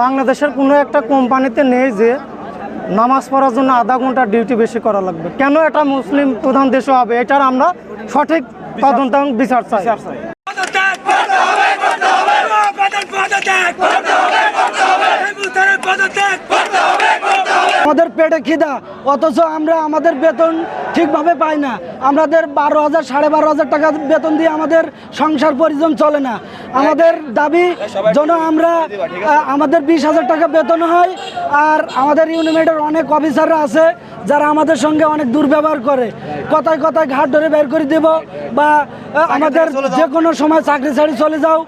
বাংলাদেশের কোনো একটা কোম্পানিতে নেই যে নামাজ পড়ার জন্য আধা ঘণ্টা ডিউটি বেশি করা লাগবে। কেন এটা মুসলিম প্রধান দেশও হবে? এটার আমরা সঠিক তদন্ত এবং বিচার চাই পদত্যাগ করতে হবে করতে হবে পদত্যাগ পদত্যাগ করতে হবে করতে হবে হিন্দুস্তানের পদত্যাগ করতে হবে করতে হবে আমাদের পেটে খিদা অথচ আমরা আমাদের বেতন ঠিকভাবে পাই না। আমাদের বারো হাজার সাড়ে বারো হাজার টাকা বেতন দিয়ে আমাদের সংসার পরিজন চলে না। আমাদের দাবি যেন আমরা আমাদের বিশ হাজার টাকা বেতন হয় আর আমাদের ইউনিমেটের অনেক অফিসাররা আছে যারা আমাদের সঙ্গে অনেক দুর্ব্যবহার করে। কথায় কথায় ঘাট ধরে বের করে দেব বা আমাদের যে কোনো সময় চাকরি ছাড়ি চলে যাও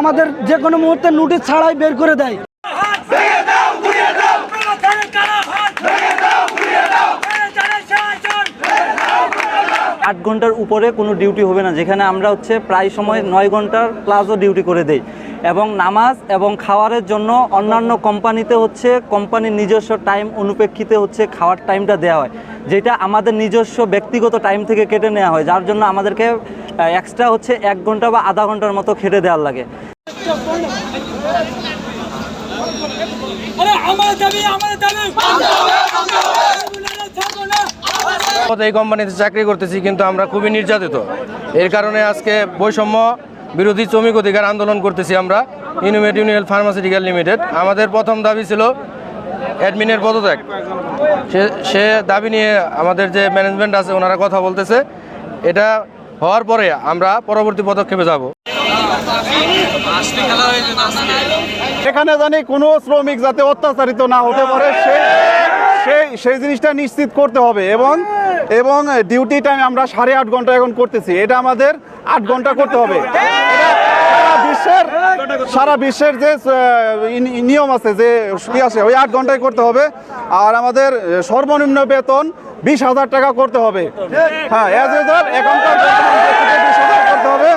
আমাদের যে কোনো মুহূর্তে নোটিশ ছাড়াই বের করে দেয়। আট ঘণ্টার উপরে কোনো ডিউটি হবে না, যেখানে আমরা হচ্ছে প্রায় সময় নয় ঘণ্টার প্লাসও ডিউটি করে দেই। এবং নামাজ এবং খাওয়ারের জন্য অন্যান্য কোম্পানিতে হচ্ছে কোম্পানির নিজস্ব টাইম অনুপেক্ষিতে হচ্ছে খাওয়ার টাইমটা দেওয়া হয়, যেটা আমাদের নিজস্ব ব্যক্তিগত টাইম থেকে কেটে নেওয়া হয়, যার জন্য আমাদেরকে এক্সট্রা হচ্ছে এক ঘণ্টা বা আধা ঘণ্টার মতো খেটে দেওয়ার লাগে। দাবি দাবি মানতে হবে মানতে হবে ছাড়বো না এই কোম্পানিতে চাকরি করতেছি, কিন্তু আমরা খুবই নির্যাতিত। এর কারণে আজকে বৈষম্য বিরোধী শ্রমিক অধিকার আন্দোলন করতেছি আমরা ইউনিমেট ইউনিয়ন ফার্মাসিউটিক্যাল লিমিটেড আমাদের প্রথম দাবি ছিল অ্যাডমিনের পদত্যাগ। সে সে দাবি নিয়ে আমাদের যে ম্যানেজমেন্ট আছে, ওনারা কথা বলতেছে। এটা হওয়ার পরে আমরা পরবর্তী পদক্ষেপে যাব। এখানে জানি কোনো শ্রমিক যাতে অত্যাচারিত না হতে পারে সেই সেই সেই জিনিসটা নিশ্চিত করতে হবে এবং এবং ডিউটি টাইম আমরা সাড়ে আট ঘণ্টা এখন করতেছি। এটা আমাদের আট ঘণ্টা করতে হবে। বিশ্বের, সারা বিশ্বের যে নিয়ম আছে যে আছে, ওই আট ঘন্টায় করতে হবে। আর আমাদের সর্বনিম্ন বেতন বিশ হাজার টাকা করতে হবে। হ্যাঁ অ্যাজ করতে হবে।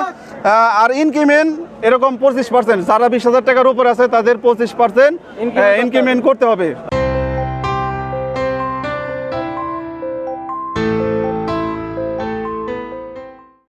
আর ইনক্রিমেন্ট এরকম পঁচিশ পার্সেন্ট যারা বিশ হাজার টাকার উপর আছে, তাদের পঁচিশ পার্সেন্ট ইনক্রিমেন্ট করতে হবে।